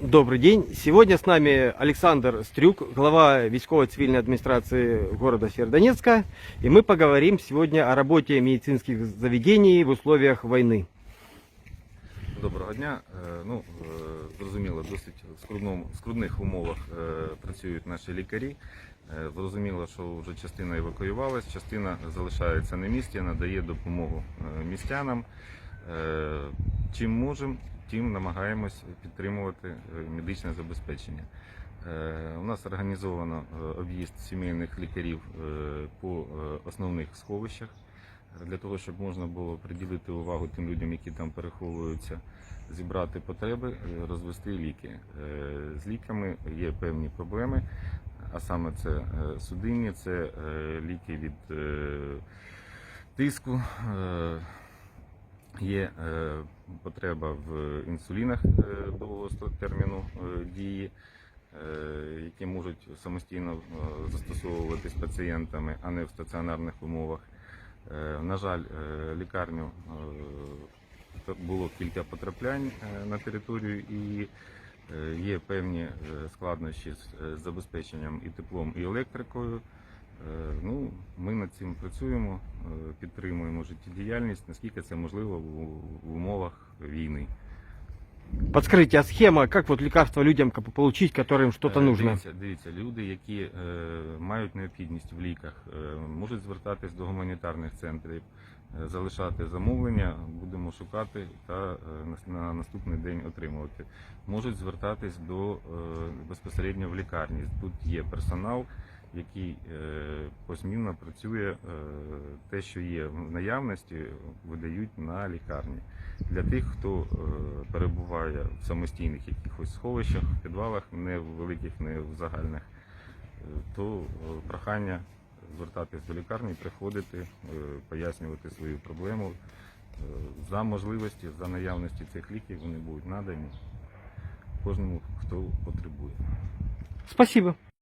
Добрый день. Сегодня с нами Александр Стрюк, глава військово-цивильной администрации города Северодонецка. И мы поговорим сегодня о работе медицинских заведений в условиях войны. Доброго дня. Е, Ну, е, зрозуміло, досить в скрудному, скрудних умовах е, працюють наші лікарі. Е, Зрозуміло, що вже частина евакуювалась, частина залишається на місці, надає допомогу е, містянам. Е, Чим можемо, тим намагаємось підтримувати е, медичне забезпечення. Е, У нас організовано об'їзд сімейних лікарів по основних сховищах для того, щоб можна було приділити увагу тим людям, які там переховуються, зібрати потреби, розвести ліки. З ліками є певні проблеми, а саме це судинні, це ліки від тиску. Є е, потреба в інсулінах е, довгого терміну е, дії, е, які можуть самостійно застосовуватись пацієнтами, а не в стаціонарних умовах. На жаль, лікарню було кілька потраплянь на територію і є певні складнощі з забезпеченням і теплом, і електрикою. Ну, над цим працюємо, е, підтримуємо життєдіяльність, наскільки це можливо в умовах війни. Подскажите, а схема, как вот лекарства людям получить, которым что-то Е, нужно? Дивіться, дивіться, люди, які е, мають необхідність в ліках, е, можуть звертатись до гуманітарних центрів, е, залишати замовлення, будемо шукати та е, на, на наступний день отримувати. Можуть звертатись до е, безпосередньо в лікарні. Тут є персонал, який е, посмінно працює. Е, те, що є в наявності, видають на лікарні. Для тих, хто е, перебуває в самостійних якихось сховищах, підвалах, не в великих, не в загальних, е, то е, прохання звертатись до лікарні, приходити, е, пояснювати свою проблему. Е, За можливості, за наявності цих ліків вони будуть надані кожному, хто потребує. Спасибо.